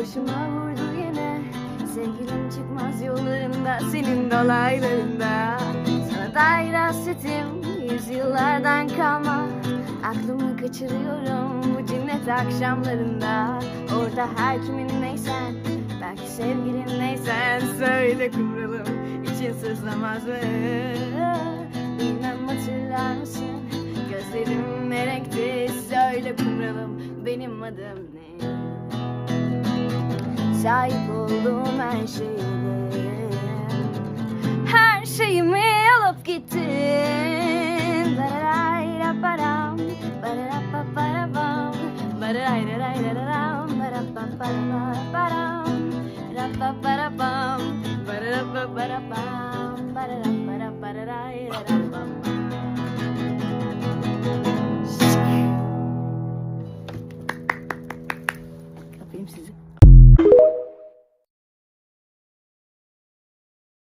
başıma vurdu yine Sevgilim çıkmaz yollarında senin dolaylarında Sana dair hasretim yüzyıllardan kalma Aklımı kaçırıyorum bu cinnet akşamlarında Orada her kimin neysen Belki sevgilin neysen Söyle kumralım için sızlamaz mı? Bilmem hatırlar mısın? Gözlerim ne renkti Söyle kumralım benim adım ne? kaybolum her şeyine Her şeyimi alıp gittin Bararayra baram Bararapa barabam Bararayra